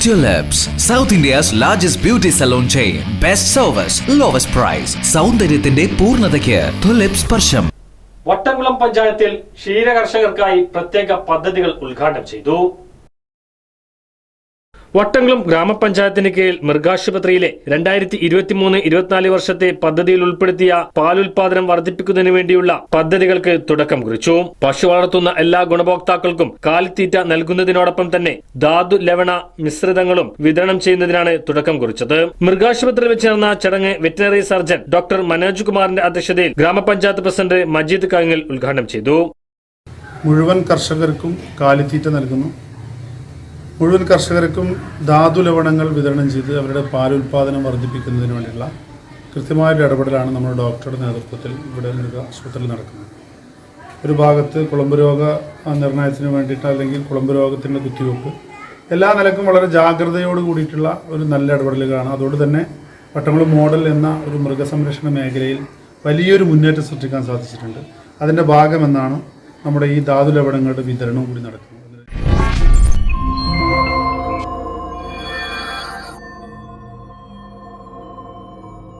Tulips, South India's largest beauty salon chain. Best service, lowest price. സൗന്ദര്യത്തിന്റെ പൂർണതയ്ക്ക് tulip സ്പർശം വട്ടംകുളം പഞ്ചായത്തിൽ ക്ഷീരകർഷകർക്കായി പ്രത്യേക പദ്ധതികൾ ഉദ്ഘാടനം ചെയ്തു വട്ടംകുളം ഗ്രാമപഞ്ചായത്തിന് കീഴിൽ മൃഗാശുപത്രിയിലെ രണ്ടായിരത്തി ഇരുപത്തിമൂന്ന് ഇരുപത്തിനാല് വർഷത്തെ പദ്ധതിയിൽ ഉൾപ്പെടുത്തിയ പാലുൽപാദനം വർദ്ധിപ്പിക്കുന്നതിന് വേണ്ടിയുള്ള പദ്ധതികൾക്ക് തുടക്കം കുറിച്ചു. പശു വളർത്തുന്ന എല്ലാ ഗുണഭോക്താക്കൾക്കും കാലിത്തീറ്റ നൽകുന്നതിനോടൊപ്പം തന്നെ ധാതു ലവണ മിശ്രിതങ്ങളും വിതരണം ചെയ്യുന്നതിനാണ് തുടക്കം കുറിച്ചത്. മൃഗാശുപത്രി വെച്ച് നടന്ന ചടങ്ങ് വെറ്റിനറി സർജൻ ഡോക്ടർ മനോജ് കുമാറിന്റെ അധ്യക്ഷതയിൽ ഗ്രാമപഞ്ചായത്ത് പ്രസിഡന്റ് മജീദ് കാങ്ങൽ ഉദ്ഘാടനം ചെയ്തു. മുഴുവൻ കർഷകർക്കും കാലിത്തീറ്റ നൽകുന്നു. മുഴുവൻ കർഷകർക്കും ധാതു ലവണങ്ങൾ വിതരണം ചെയ്ത് അവരുടെ പാൽ പാലുൽപാദനം വർദ്ധിപ്പിക്കുന്നതിന് വേണ്ടിയുള്ള കൃത്യമായൊരു ഇടപെടലാണ് നമ്മുടെ ഡോക്ടറുടെ നേതൃത്വത്തിൽ ഇവിടെ മൃഗ ആശുപത്രിയിൽ നടക്കുന്നത്. ഒരു ഭാഗത്ത് കുളമ്പ് രോഗ നിർണയത്തിന് വേണ്ടിയിട്ട് അല്ലെങ്കിൽ കുളമ്പ് രോഗത്തിന്റെ കുത്തിവെപ്പ്. എല്ലാ നിലക്കും വളരെ ജാഗ്രതയോട് കൂടിയിട്ടുള്ള ഒരു നല്ല ഇടപെടലുകളാണ് അതുകൊണ്ട് തന്നെ പട്ടംകുളം മോഡൽ എന്ന ഒരു മൃഗസംരക്ഷണ മേഖലയിൽ വലിയൊരു മുന്നേറ്റം സൃഷ്ടിക്കാൻ സാധിച്ചിട്ടുണ്ട്. അതിന്റെ ഭാഗമെന്നാണ് നമ്മുടെ ഈ ധാതു ലവണങ്ങളുടെ വിതരണവും കൂടി നടക്കുന്നത്.